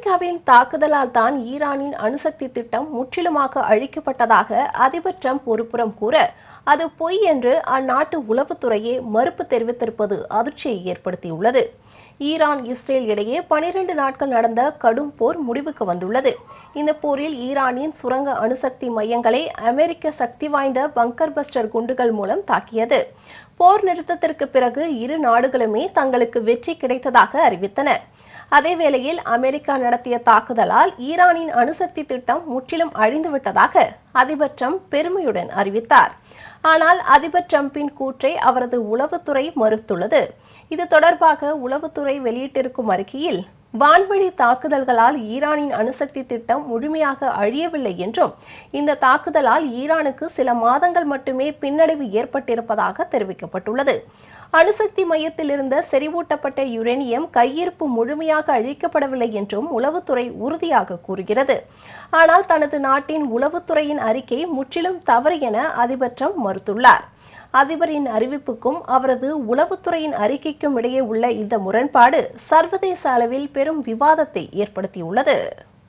அமெரிக்காவின் தாக்குதலால் தான் ஈரானின் அணுசக்தி திட்டம் முற்றிலுமாக அழிக்கப்பட்டதாக அதிபர் ட்ரம்ப் ஒருபுறம் கூற அது பொய் என்று அந்நாட்டு உளவுத்துறையே மறுப்பு தெரிவித்திருப்பது அதிர்ச்சியை ஏற்படுத்தியுள்ளது. ஈரான் இஸ்ரேல் இடையே பனிரெண்டு நாட்கள் நடந்த கடும் போர் முடிவுக்கு வந்துள்ளது. இந்த போரில் ஈரானின் சுரங்க அணுசக்தி மையங்களை அமெரிக்க சக்தி வாய்ந்த பங்கர் பஸ்டர் குண்டுகள் மூலம் தாக்கியது. போர் நிறுத்தத்திற்கு பிறகு இரு நாடுகளுமே தங்களுக்கு வெற்றி கிடைத்ததாக அறிவித்தன. அதே வேளையில் அமெரிக்கா நடத்திய தாக்குதலால் ஈரானின் அணுசக்தி திட்டம் முற்றிலும் அழிந்துவிட்டதாக அதிபர் ட்ரம்ப் பெருமையுடன் அறிவித்தார். ஆனால் அதிபர் டிரம்பின் கூற்றை அவரது உளவுத்துறை மறுத்துள்ளது. இது தொடர்பாக உளவுத்துறை வெளியிட்டிருக்கும் அறிக்கையில் வான்வழி தாக்குதல்களால் ஈரானின் அணுசக்தி திட்டம் முழுமையாக அழியவில்லை என்றும் இந்த தாக்குதலால் ஈரானுக்கு சில மாதங்கள் மட்டுமே பின்னடைவு ஏற்பட்டிருப்பதாக தெரிவிக்கப்பட்டுள்ளது. அணுசக்தி மையத்தில் இருந்த செறிவூட்டப்பட்ட யுரேனியம் கையிருப்பு முழுமையாக அழிக்கப்படவில்லை என்றும் உளவுத்துறை உறுதியாக கூறுகிறது. ஆனால் தனது நாட்டின் உளவுத்துறையின் அறிக்கை முற்றிலும் தவறு என அதிபர் ட்ரம்ப் மறுத்துள்ளார். அதிபரின் அறிவிப்புக்கும் அவரது உளவுத்துறையின் அறிக்கைக்கும் இடையே உள்ள இந்த முரண்பாடு சர்வதேச அளவில் பெரும் விவாதத்தை ஏற்படுத்தியுள்ளது.